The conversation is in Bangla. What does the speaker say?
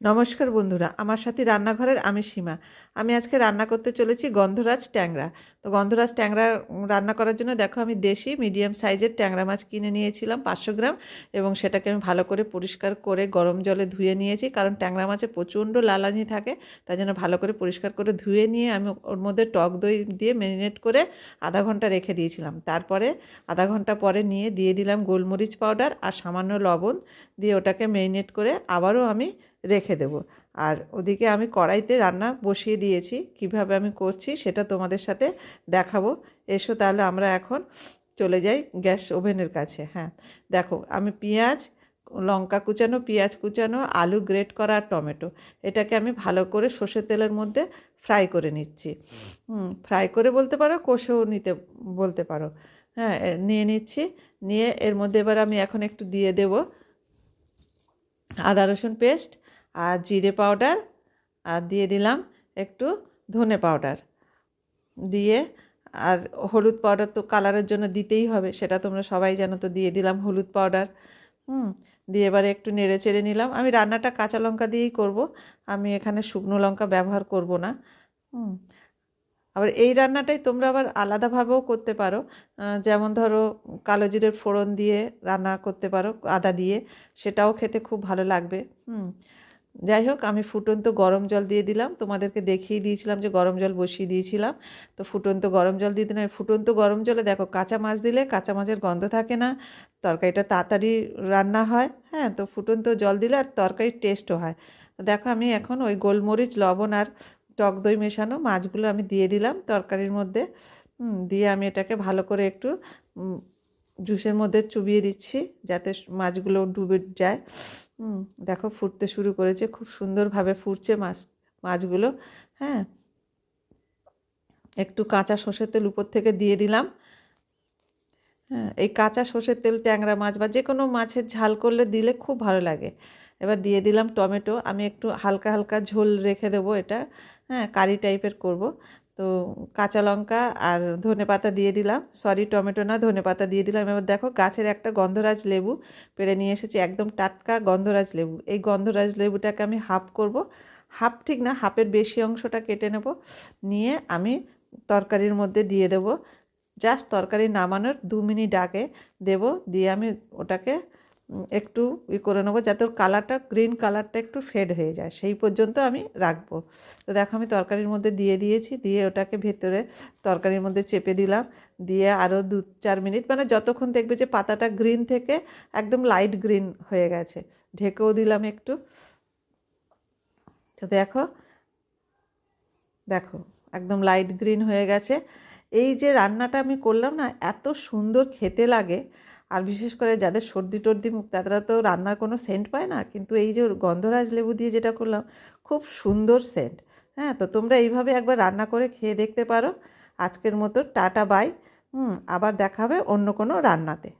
নমস্কার বন্ধুরা, আমার সাথে রান্নাঘরের আমি সীমা। আমি আজকে রান্না করতে চলেছি গন্ধরাজ ট্যাংরা। তো গন্ধরাজ ট্যাংরা রান্না করার জন্য দেখো আমি দেশি মিডিয়াম সাইজের ট্যাংরা মাছ কিনে নিয়েছিলাম পাঁচশো গ্রাম এবং সেটাকে আমি ভালো করে পরিষ্কার করে গরম জলে ধুয়ে নিয়েছি কারণ ট্যাংরা মাছে প্রচণ্ড লালানি থাকে, তাই জন্য ভালো করে পরিষ্কার করে ধুয়ে নিয়ে আমি ওর মধ্যে টক দই দিয়ে ম্যারিনেট করে আধা ঘণ্টা রেখে দিয়েছিলাম। তারপরে আধা ঘণ্টা পরে নিয়ে দিয়ে দিলাম গোলমরিচ পাউডার আর সামান্য লবণ দিয়ে ওটাকে ম্যারিনেট করে আবারও আমি রেখে দেব। আর ওদিকে আমি কড়াইতে রান্না বসিয়ে দিয়েছি। কীভাবে আমি করছি সেটা তোমাদের সাথে দেখাবো। এসো তাহলে আমরা এখন চলে যাই গ্যাস ওভেনের কাছে। হ্যাঁ দেখো আমি পেঁয়াজ, লঙ্কা কুচানো, পেঁয়াজ কুচানো, আলু গ্রেট করা আর টমেটো। এটাকে আমি ভালো করে সর্ষের তেলের মধ্যে ফ্রাই করে নিচ্ছি। ফ্রাই করে বলতে পারো, কষেও নিতে, বলতে পারো। হ্যাঁ নিয়ে নিচ্ছি। নিয়ে এর মধ্যে এবার আমি এখন একটু দিয়ে দেবো আদা রসুন পেস্ট আর জিরে পাউডার আর দিয়ে দিলাম একটু ধনে পাউডার। দিয়ে আর হলুদ পাউডার তো কালারের জন্য দিতেই হবে, সেটা তোমরা সবাই জানো তো, দিয়ে দিলাম হলুদ পাউডার। হুম, দিয়ে এবারে একটু নেড়ে চেড়ে নিলাম। আমি রান্নাটা কাঁচা লঙ্কা দিয়েই করব, আমি এখানে শুকনো লঙ্কা ব্যবহার করব না। হুম আবার এই রান্নাটাই তোমরা আবার আলাদাভাবেও করতে পারো। যেমন ধরো কালো জিরের ফোড়ন দিয়ে রান্না করতে পারো, আদা দিয়ে, সেটাও খেতে খুব ভালো লাগবে। হুম, যাই হোক, আমি ফুটন্ত গরম জল দিয়ে দিলাম। তোমাদেরকে দেখিয়ে দিয়েছিলাম যে গরম জল বসিয়ে দিয়েছিলাম। তো ফুটন্ত গরম জল দিয়ে দিলাম। ফুটন্ত গরম জলে দেখো, কাঁচা মাছ দিলে কাঁচা মাছের গন্ধ থাকে না, তরকারিটা তাড়াতাড়ি রান্না হয় হ্যাঁ তো ফুটন্ত জল দিলে আর তরকারির টেস্টও হয়। দেখো, আমি এখন ওই গোলমরিচ, লবণ আর টক দই মেশানো, মাছগুলো আমি দিয়ে দিলাম তরকারির মধ্যে। দিয়ে আমি এটাকে ভালো করে একটু জুসের মধ্যে চুবিয়ে দিচ্ছি যাতে মাছগুলো ডুবে যায়। দেখো ফুটতে শুরু করেছে, খুব সুন্দরভাবে ফুটছে মাছ, মাছগুলো। হ্যাঁ। একটু কাঁচা সর্ষের তেল উপর থেকে দিয়ে দিলাম। হ্যাঁ এই কাঁচা সর্ষের তেল, ট্যাংরা মাছ বা যে কোনো মাছের ঝাল করলে দিলে খুব ভালো লাগে। এবার দিয়ে দিলাম টমেটো, আমি একটু হালকা হালকা ঝোল রেখে দেবো এটা। হ্যাঁ কারি টাইপের করব। তো কাঁচা লঙ্কা আর ধনে পাতা দিয়ে দিলাম। সরি টমেটো না, ধনে পাতা দিয়ে দিলাম। এবার দেখো গাছের একটা গন্ধরাজ লেবু পেড়ে নিয়ে এসেছি, একদম টাটকা গন্ধরাজ লেবু। এই গন্ধরাজ লেবুটাকে আমি হাফ করব। হাফ ঠিক না, হাফের বেশি অংশটা কেটে নেব। নিয়ে আমি তরকারির মধ্যে দিয়ে দেব। জাস্ট তরকারি নামানোর দু মিনিট আগে দেব। দিয়ে আমি ওটাকে একটু ই করে নেব যাতে ওর কালারটা গ্রিন কালারটা একটু ফেড হয়ে যায়। সেই পর্যন্ত আমি রাখব। তো দেখো আমি তরকারির মধ্যে দিয়ে দিয়েছি, দিয়ে ওটাকে ভেতরে তরকারির মধ্যে চেপে দিলাম। দিয়ে আরও দু চার মিনিট মানে যতক্ষণ দেখবে যে পাতাটা গ্রিন থেকে একদম লাইট গ্রিন হয়ে গেছে। ঢেকেও দিলাম একটু। তো দেখো দেখো একদম লাইট গ্রিন হয়ে গেছে। এই যে রান্নাটা আমি করলাম না, এত সুন্দর খেতে লাগে। আর বিশেষ করে যাদের সর্দি টর্দি মুখ, তারা তো রান্নার কোনো সেন্ট পায় না। কিন্তু এই যে গন্ধরাজ লেবু দিয়ে যেটা করলাম, খুব সুন্দর সেন্ট হ্যাঁ তো তোমরা এইভাবে একবার রান্না করে খেয়ে দেখতে পারো। আজকের মতো টাটা, বাই। হুম, আবার দেখাবে অন্য কোনো রান্নাতে।